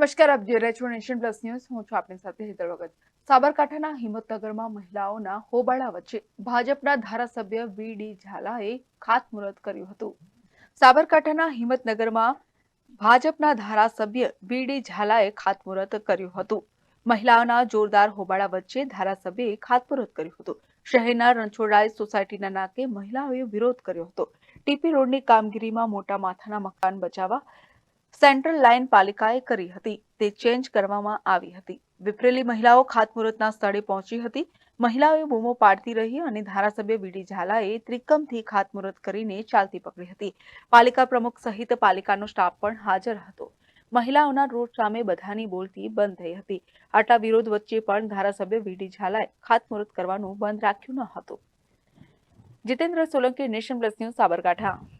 નમસ્કાર, આપ જોઈ રહ્યા નેશન પ્લસ ન્યૂઝ. હું છું આપની સાથે હેતર વગત સાબરકાંઠાના હિંમતનગરમાં મહિલાઓના હોબાળા વચ્ચે ભાજપના ધારાસભ્ય વી ડી ઝાલાએ ખાતમુહૂર્ત કર્યું હતું. સાબરકાંઠાના હિંમતનગરમાં ભાજપના ધારાસભ્ય વી ડી ઝાલાએ ખાતમુહૂર્ત કર્યું હતું. મહિલાઓના જોરદાર હોબાળા વચ્ચે ધારાસભ્યએ ખાતમુહૂર્ત કર્યું હતું. શહેરના રણછોડરાય સોસાયટીના નાકે મહિલાઓએ વિરોધ કર્યો હતો. ટીપી રોડની કામગીરીમાં મોટા માથાના મકાન બચાવવા સેન્ટ્રલ લાઇન પાલિકાએ કરી હતી. તે ચેન્જ કરવામાં આવી હતી. વિફરેલી મહિલાઓ ખાતમુહૂર્તના સ્થળે પહોંચી હતી. મહિલાઓએ બૂમો પાડતી રહી અને ધારાસભ્ય વીડી ઝાલાએ ત્રિકમથી ખાતમુહૂર્ત કરીને ચાલતી પકડી હતી. પાલિકા પ્રમુખ સહિત પાલિકાનો સ્ટાફ પણ હાજર હતો. મહિલાઓના રોડ સામે બધાની બોલતી બંધ થઈ હતી. આટલા વિરોધ વચ્ચે પણ ધારાસભ્ય વીડી ઝાલાએ ખાતમુહૂર્ત કરવાનું બંધ રાખ્યું ન હતું. Jitendra Solanki, Nation Plus News Sabarkantha.